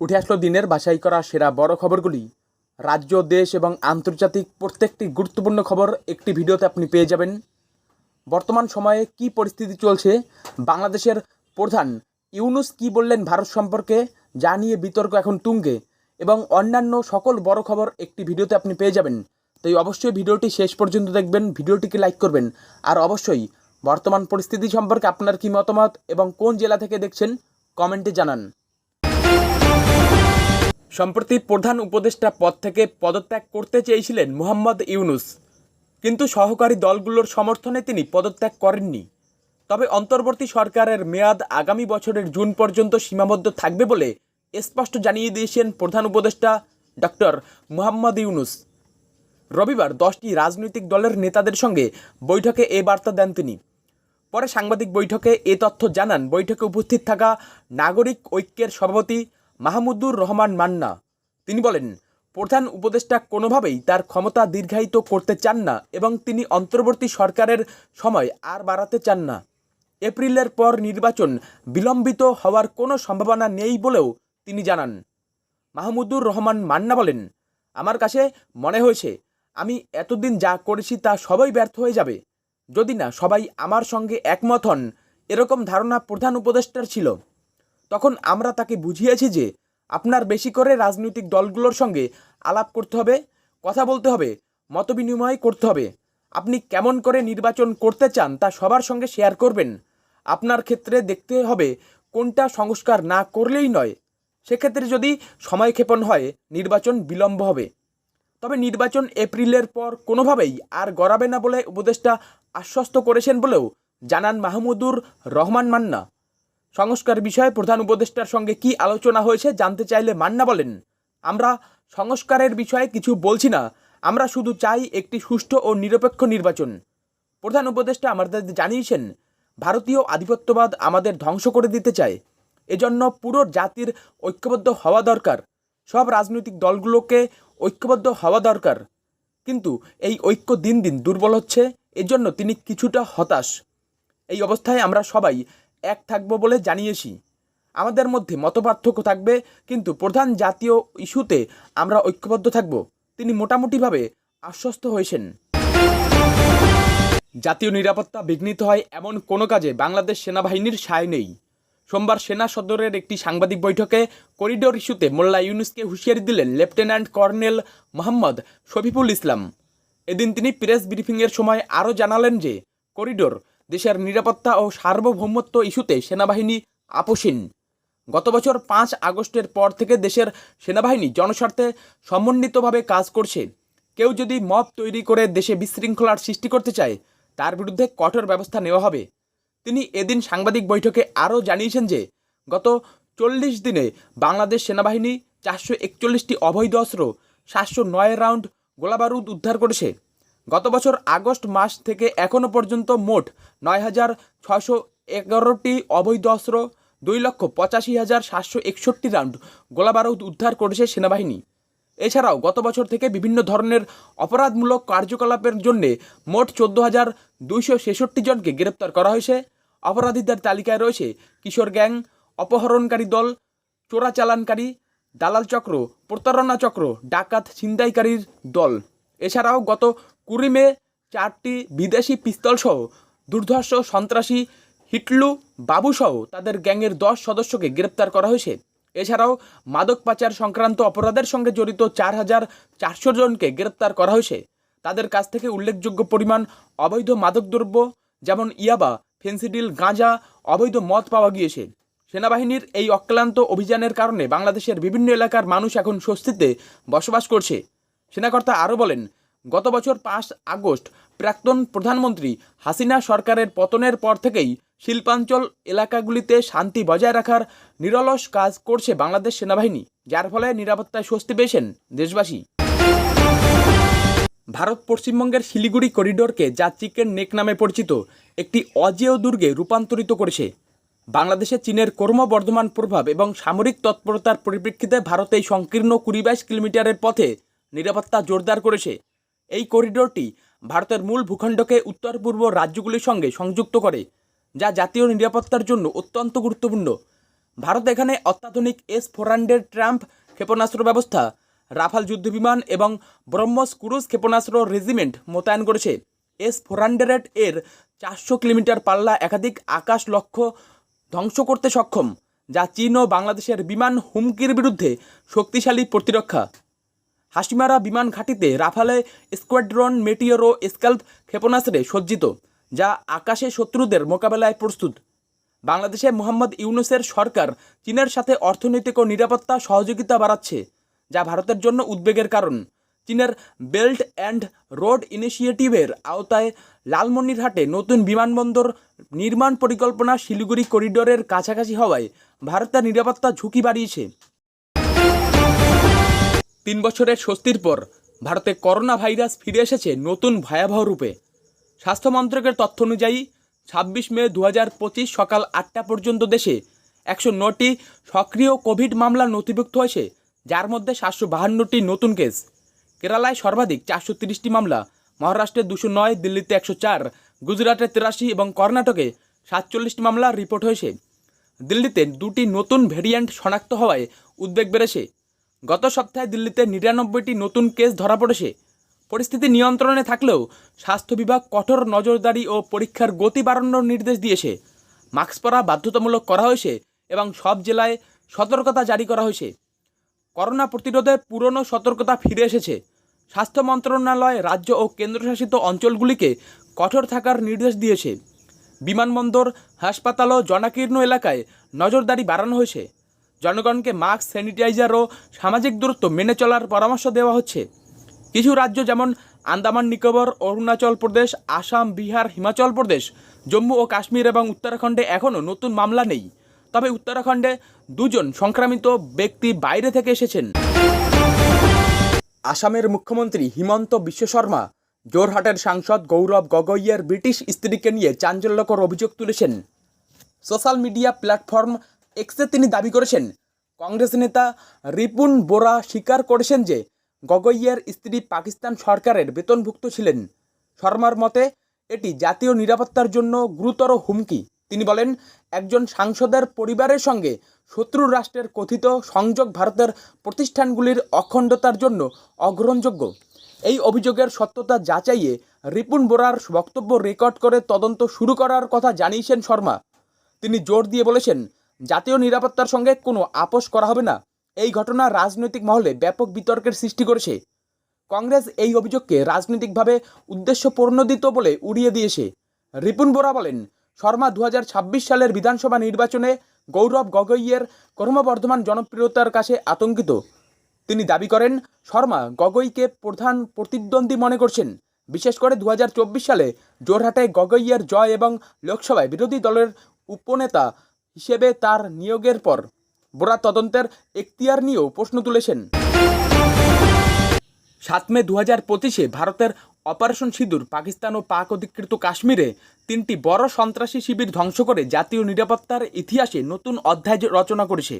উঠে আসলো দিনের বাছাই করা সেরা বড় খবরগুলি। রাজ্য, দেশ এবং আন্তর্জাতিক প্রত্যেকটি গুরুত্বপূর্ণ খবর একটি ভিডিওতে আপনি পেয়ে যাবেন। বর্তমান সময়ে কি পরিস্থিতি চলছে? বাংলাদেশের প্রধান ইউনুস কি বললেন ভারত সম্পর্কে? যা নিয়ে বিতর্ক এখন তুঙ্গে এবং অন্যান্য সকল বড় খবর একটি ভিডিওতে আপনি পেয়ে যাবেন। তাই অবশ্যই ভিডিওটি শেষ পর্যন্ত দেখবেন, ভিডিওটিকে লাইক করবেন। আর অবশ্যই বর্তমান পরিস্থিতি সম্পর্কে আপনার কি মতামত এবং কোন জেলা থেকে দেখছেন, কমেন্টে জানান। সম্প্রতি প্রধান উপদেষ্টা পদ থেকে পদত্যাগ করতে চেয়েছিলেন মোহাম্মদ ইউনুস। কিন্তু সহকারী দলগুলোর সমর্থনে তিনি পদত্যাগ করেননি। তবে অন্তর্বর্তী সরকারের মেয়াদ আগামী বছরের জুন পর্যন্ত সীমাবদ্ধ থাকবে বলে স্পষ্ট জানিয়ে দিয়েছেন প্রধান উপদেষ্টা ডক্টর মোহাম্মদ ইউনুস। রবিবার দশটি রাজনৈতিক দলের নেতাদের সঙ্গে বৈঠকে এ বার্তা দেন তিনি। পরে সাংবাদিক বৈঠকে এ তথ্য জানান বৈঠকে উপস্থিত থাকা নাগরিক ঐক্যের সভাপতি মাহমুদুর রহমান মান্না। তিনি বলেন, প্রধান উপদেষ্টা কোনোভাবেই তার ক্ষমতা দীর্ঘায়িত করতে চান না এবং তিনি অন্তর্বর্তী সরকারের সময় আর বাড়াতে চান না। এপ্রিলের পর নির্বাচন বিলম্বিত হওয়ার কোনো সম্ভাবনা নেই বলেও তিনি জানান। মাহমুদুর রহমান মান্না বলেন, আমার কাছে মনে হয়েছে, আমি এতদিন যা করেছি তা সবাই ব্যর্থ হয়ে যাবে। যদি না সবাই আমার সঙ্গে একমত হন, এরকম ধারণা প্রধান উপদেষ্টার ছিল। তখন আমরা তাকে বুঝিয়েছি যে আপনার বেশি করে রাজনৈতিক দলগুলোর সঙ্গে আলাপ করতে হবে, কথা বলতে হবে মতবিনিময় করতে হবে। আপনি কেমন করে নির্বাচন করতে চান তা সবার সঙ্গে শেয়ার করবেন। আপনার ক্ষেত্রে দেখতে হবে কোনটা সংস্কার না করলেই নয়। সেক্ষেত্রে যদি সময়ক্ষেপণ হয়, নির্বাচন বিলম্ব হবে। তবে নির্বাচন এপ্রিলের পর কোনোভাবেই আর গড়াবে না বলে উপদেষ্টা আশ্বস্ত করেছেন বলেও জানান মাহমুদুর রহমান মান্না। সংস্কার বিষয়ে প্রধান উপদেষ্টার সঙ্গে কি আলোচনা হয়েছে জানতে চাইলে মান্না বলেন, আমরা সংস্কারের বিষয়ে কিছু বলছি না, আমরা শুধু চাই একটি সুষ্ঠু ও নিরপেক্ষ নির্বাচন। প্রধান উপদেষ্টা আমাদের জানিয়েছেন, ভারতীয় আধিপত্যবাদ আমাদের ধ্বংস করে দিতে চায়। এজন্য পুরো জাতির ঐক্যবদ্ধ হওয়া দরকার। সব রাজনৈতিক দলগুলোকে ঐক্যবদ্ধ হওয়া দরকার। কিন্তু এই ঐক্য দিন দিন দুর্বল হচ্ছে, এজন্য তিনি কিছুটা হতাশ। এই অবস্থায় আমরা সবাই এক থাকব বলে জানিয়েছি। আমাদের মধ্যে মতপার্থক্য থাকবে, কিন্তু প্রধান জাতীয় ইস্যুতে আমরা ঐক্যবদ্ধ থাকব। তিনি মোটামুটিভাবে আশ্বস্ত হয়েছেন। জাতীয় নিরাপত্তা বিঘ্নিত হয় এমন কোনো কাজে বাংলাদেশ সেনাবাহিনীর সায় নেই। সোমবার সেনা সদরের একটি সাংবাদিক বৈঠকে করিডোর ইস্যুতে মোল্লা ইউনুসকে হুঁশিয়ারি দিলেন লেফটেন্যান্ট কর্নেল মোহাম্মদ শফিফুল ইসলাম। এদিন তিনি প্রেস ব্রিফিংয়ের সময় আরও জানালেন যে, করিডোর দেশের নিরাপত্তা ও সার্বভৌমত্ব ইস্যুতে সেনাবাহিনী আপোষহীন। গত বছর পাঁচ আগস্টের পর থেকে দেশের সেনাবাহিনী জনস্বার্থে সমন্বিতভাবে কাজ করছে। কেউ যদি মব তৈরি করে দেশে বিশৃঙ্খলার সৃষ্টি করতে চায়, তার বিরুদ্ধে কঠোর ব্যবস্থা নেওয়া হবে। তিনি এদিন সাংবাদিক বৈঠকে আরও জানিয়েছেন যে, গত চল্লিশ দিনে বাংলাদেশ সেনাবাহিনী চারশো একচল্লিশটি অবৈধ অস্ত্র, সাতশো নয় রাউন্ড গোলাবারুদ উদ্ধার করেছে। গত বছর আগস্ট মাস থেকে এখনও পর্যন্ত মোট নয় হাজার ছশো এগারোটি অবৈধ অস্ত্র, দুই লক্ষ পঁচাশি হাজার সাতশো একষট্টি রাউন্ড গোলাবারুদ উদ্ধার করেছে সেনাবাহিনী। এছাড়াও গত বছর থেকে বিভিন্ন ধরনের অপরাধমূলক কার্যকলাপের জন্যে মোট চোদ্দ হাজার দুইশো ছেষট্টি জনকে গ্রেপ্তার করা হয়েছে। অপরাধীদের তালিকায় রয়েছে কিশোর গ্যাং, অপহরণকারী দল, চোরাচালানকারী, দালাল চক্র, প্রতারণা চক্র, ডাকাত ছিনতাইকারীর দল। এছাড়াও গত কুড়ি মে চারটি বিদেশি পিস্তলসহ দুর্ধর্ষ সন্ত্রাসী হিটলু বাবুসহ তাদের গ্যাংয়ের দশ সদস্যকে গ্রেপ্তার করা হয়েছে। এছাড়াও মাদক পাচার সংক্রান্ত অপরাধের সঙ্গে জড়িত চার হাজার চারশো জনকে গ্রেপ্তার করা হয়েছে। তাদের কাছ থেকে উল্লেখযোগ্য পরিমাণ অবৈধ মাদকদ্রব্য যেমন ইয়াবা, ফেন্সিডিল, গাঁজা, অবৈধ মদ পাওয়া গিয়েছে। সেনাবাহিনীর এই অক্লান্ত অভিযানের কারণে বাংলাদেশের বিভিন্ন এলাকার মানুষ এখন স্বস্তিতে বসবাস করছে। সেনাকর্তা আরও বলেন, গত বছর পাঁচ আগস্ট প্রাক্তন প্রধানমন্ত্রী হাসিনা সরকারের পতনের পর থেকেই শিল্পাঞ্চল এলাকাগুলিতে শান্তি বজায় রাখার নিরলস কাজ করছে বাংলাদেশ সেনাবাহিনী, যার ফলে নিরাপত্তায় স্বস্তি পেয়েছেন দেশবাসী। ভারত পশ্চিমবঙ্গের শিলিগুড়ি করিডোরকে যা চিকেন নেক নামে পরিচিত একটি অজেয় দুর্গে রূপান্তরিত করেছে। বাংলাদেশে চীনের ক্রমবর্ধমান প্রভাব এবং সামরিক তৎপরতার পরিপ্রেক্ষিতে ভারত এই সংকীর্ণ কুড়ি বাইশ কিলোমিটারের পথে নিরাপত্তা জোরদার করেছে। এই করিডোরটি ভারতের মূল ভূখণ্ডকে উত্তর পূর্ব রাজ্যগুলির সঙ্গে সংযুক্ত করে, যা জাতীয় নিরাপত্তার জন্য অত্যন্ত গুরুত্বপূর্ণ। ভারত এখানে অত্যাধুনিক এস ফোর হান্ড্রেড ট্রাম্প ক্ষেপণাস্ত্র ব্যবস্থা, রাফাল যুদ্ধবিমান এবং ব্রহ্মস ক্রুজ ক্ষেপণাস্ত্র রেজিমেন্ট মোতায়েন করেছে। এস ফোর হান্ড্রেড এর চারশো কিলোমিটার পাল্লা একাধিক আকাশ লক্ষ্য ধ্বংস করতে সক্ষম, যা চীন ও বাংলাদেশের বিমান হুমকির বিরুদ্ধে শক্তিশালী প্রতিরক্ষা। হাসিমারা বিমান ঘাঁটিতে রাফালে স্কোয়াড্রন মেটিওর ও স্কাল্প ক্ষেপণাস্ত্রে সজ্জিত, যা আকাশে শত্রুদের মোকাবেলায় প্রস্তুত। বাংলাদেশে মোহাম্মদ ইউনুসের সরকার চীনের সাথে অর্থনৈতিক ও নিরাপত্তা সহযোগিতা বাড়াচ্ছে, যা ভারতের জন্য উদ্বেগের কারণ। চীনের বেল্ট অ্যান্ড রোড ইনিশিয়েটিভের আওতায় লালমনিরহাটে নতুন বিমানবন্দর নির্মাণ পরিকল্পনা শিলিগুড়ি করিডোরের কাছাকাছি হওয়ায় ভারতের নিরাপত্তা ঝুঁকি বাড়িয়েছে। তিন বছরের স্বস্তির পর ভারতে করোনা ভাইরাস ফিরে এসেছে নতুন ভয়াবহ রূপে। স্বাস্থ্য মন্ত্রকের তথ্য অনুযায়ী, ছাব্বিশ মে দু সকাল আটটা পর্যন্ত দেশে একশো নটি সক্রিয় কোভিড মামলা নথিভুক্ত হয়েছে, যার মধ্যে সাতশো বাহান্নটি নতুন কেস। কেরালায় সর্বাধিক চারশো তিরিশটি মামলা, মহারাষ্ট্রে দুশো নয়, দিল্লিতে একশো চার, গুজরাটে তিরাশি এবং কর্ণাটকে সাতচল্লিশটি মামলা রিপোর্ট হয়েছে। দিল্লিতে দুটি নতুন ভেরিয়েন্ট শনাক্ত হওয়ায় উদ্বেগ বেড়েছে। গত সপ্তাহে দিল্লিতে নিরানব্বইটি নতুন কেস ধরা পড়েছে। পরিস্থিতি নিয়ন্ত্রণে থাকলেও স্বাস্থ্য বিভাগ কঠোর নজরদারি ও পরীক্ষার গতি বাড়ানোর নির্দেশ দিয়েছে। মাস্ক পরা বাধ্যতামূলক করা হয়েছে এবং সব জেলায় সতর্কতা জারি করা হয়েছে। করোনা প্রতিরোধে পুরনো সতর্কতা ফিরে এসেছে। স্বাস্থ্য মন্ত্রণালয়, রাজ্য ও কেন্দ্রশাসিত অঞ্চলগুলিকে কঠোর থাকার নির্দেশ দিয়েছে। বিমানবন্দর, হাসপাতাল ও জনাকীর্ণ এলাকায় নজরদারি বাড়ানো হয়েছে। জনগণকে মাস্ক, স্যানিটাইজার ও সামাজিক দূরত্ব মেনে চলার পরামর্শ দেওয়া হচ্ছে। কিছু রাজ্য যেমন আন্দামান, নিকোবর, অরুণাচল প্রদেশ, আসাম, বিহার, হিমাচল প্রদেশ, জম্মু ও কাশ্মীর এবং উত্তরাখণ্ডে এখনও নতুন মামলা নেই। তবে উত্তরাখণ্ডে দুজন সংক্রামিত ব্যক্তি বাইরে থেকে এসেছেন। আসামের মুখ্যমন্ত্রী হিমন্ত বিশ্ব শর্মা জোরহাটের সাংসদ গৌরব গগৈয়ের ব্রিটিশ স্ত্রীকে নিয়ে চাঞ্চল্যকর অভিযোগ তুলেছেন। সোশ্যাল মিডিয়া প্ল্যাটফর্ম এক্সে তিনি দাবি করেছেন, কংগ্রেস নেতা রিপুন বোরা স্বীকার করেছেন যে গগৈয়ের স্ত্রী পাকিস্তান সরকারের বেতনভুক্ত ছিলেন। শর্মার মতে, এটি জাতীয় নিরাপত্তার জন্য গুরুতর হুমকি। তিনি বলেন, একজন সাংসদের পরিবারের সঙ্গে শত্রু রাষ্ট্রের কথিত সংযোগ ভারতের প্রতিষ্ঠানগুলির অখণ্ডতার জন্য অগ্রহণযোগ্য। এই অভিযোগের সত্যতা যাচাইয়ে রিপুন বোরার বক্তব্য রেকর্ড করে তদন্ত শুরু করার কথা জানিয়েছেন শর্মা। তিনি জোর দিয়ে বলেছেন জাতীয় নিরাপত্তার সঙ্গে কোনো আপোষ করা হবে না। এই ঘটনা রাজনৈতিক মহলে ব্যাপক বিতর্কের সৃষ্টি করেছে। কংগ্রেস এই অভিযোগকে রাজনৈতিকভাবে উদ্দেশ্য প্রণোদিত বলে উড়িয়ে দিয়েছে। রিপুন বোরা বলেন, শর্মা দুহাজার ছাব্বিশ সালের বিধানসভা নির্বাচনে গৌরব গগৈয়ের ক্রমবর্ধমান জনপ্রিয়তার কাছে আতঙ্কিত। তিনি দাবি করেন, শর্মা গগৈকে প্রধান প্রতিদ্বন্দ্বী মনে করছেন। বিশেষ করে দু হাজার চব্বিশ সালে জোরহাটে গগৈয়ের জয় এবং লোকসভায় বিরোধী দলের উপনেতা হিসেবে তার নিয়োগের পর বোরা তদন্তের এখতিয়ার নিয়েও প্রশ্ন তুলেছেন। সাত মে দু হাজার পঁচিশে ভারতের অপারেশন সিঁদুর, পাকিস্তান ও পাক অধিকৃত কাশ্মীরে তিনটি বড় সন্ত্রাসী শিবির ধ্বংস করে জাতীয় নিরাপত্তার ইতিহাসে নতুন অধ্যায় রচনা করেছে।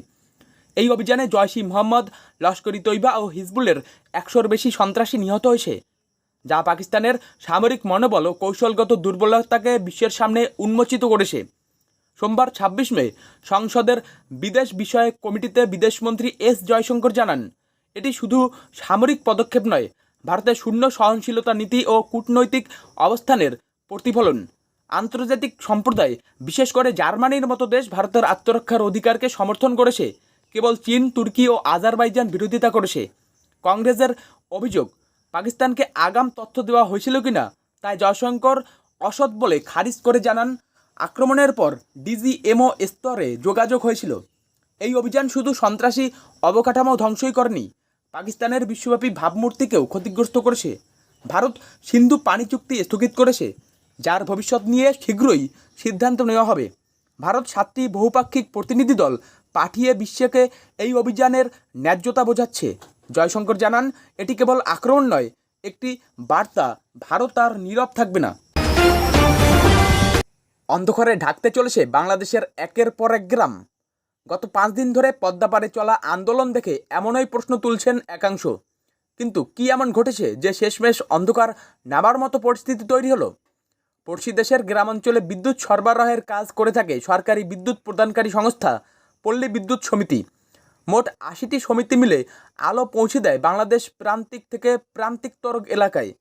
এই অভিযানে জয়সি মোহাম্মদ লস্করি তৈবা ও হিজবুলের একশোর বেশি সন্ত্রাসী নিহত হয়েছে, যা পাকিস্তানের সামরিক মনোবল ও কৌশলগত দুর্বলতাকে বিশ্বের সামনে উন্মোচিত করেছে। সোমবার ছাব্বিশ মে সংসদের বিদেশ বিষয়ক কমিটিতে বিদেশমন্ত্রী এস জয়শঙ্কর জানান, এটি শুধু সামরিক পদক্ষেপ নয়, ভারতের শূন্য সহনশীলতা নীতি ও কূটনৈতিক অবস্থানের প্রতিফলন। আন্তর্জাতিক সম্প্রদায়, বিশেষ করে জার্মানির মতো দেশ ভারতের আত্মরক্ষার অধিকারকে সমর্থন করেছে, কেবল চীন, তুর্কি ও আজারবাইজান বিরোধিতা করেছে। কংগ্রেসের অভিযোগ, পাকিস্তানকে আগাম তথ্য দেওয়া হয়েছিল কিনা, তাই জয়শঙ্কর অসৎ বলে খারিজ করে জানান আক্রমণের পর ডিজিএমও স্তরে যোগাযোগ হয়েছিল। এই অভিযান শুধু সন্ত্রাসী অবকাঠামো ধ্বংসই করেনি, পাকিস্তানের বিশ্বব্যাপী ভাবমূর্তিকেও ক্ষতিগ্রস্ত করেছে। ভারত সিন্ধু পানি চুক্তি স্থগিত করেছে, যার ভবিষ্যৎ নিয়ে শীঘ্রই সিদ্ধান্ত নেওয়া হবে। ভারত সাতটি বহুপাক্ষিক প্রতিনিধি দল পাঠিয়ে বিশ্বকে এই অভিযানের ন্যায্যতা বোঝাচ্ছে। জয়শঙ্কর জানান, এটি কেবল আক্রমণ নয়, একটি বার্তা। ভারত আর নীরব থাকবে না। অন্ধকারে ঢাকতে চলেছে বাংলাদেশের একের পর এক গ্রাম। গত পাঁচ দিন ধরে পদ্মাপাড়ে চলা আন্দোলন দেখে এমনই প্রশ্ন তুলছেন একাংশ। কিন্তু কি এমন ঘটেছে যে শেষমেশ অন্ধকার নামার মতো পরিস্থিতি তৈরি হলো? পড়শি দেশের গ্রামাঞ্চলে বিদ্যুৎ সরবরাহের কাজ করে থাকে সরকারি বিদ্যুৎ প্রদানকারী সংস্থা পল্লী বিদ্যুৎ সমিতি। মোট আশিটি সমিতি মিলে আলো পৌঁছে দেয় বাংলাদেশ প্রান্তিক থেকে প্রান্তিকতর এলাকায়।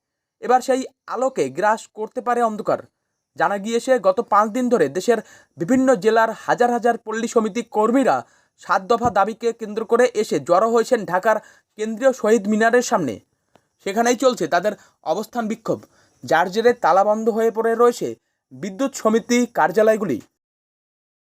এবার সেই আলোকে গ্রাস করতে পারে অন্ধকার। জানা গিয়েছে, গত পাঁচ দিন ধরে দেশের বিভিন্ন জেলার হাজার হাজার পল্লী সমিতি কর্মীরা সাত দফা দাবিকে কেন্দ্র করে এসে জড়ো হয়েছেন ঢাকার কেন্দ্রীয় শহীদ মিনারের সামনে। সেখানেই চলছে তাদের অবস্থান বিক্ষোভ, যার জেরে তালাবন্ধ হয়ে পড়ে রয়েছে বিদ্যুৎ সমিতি কার্যালয়গুলি।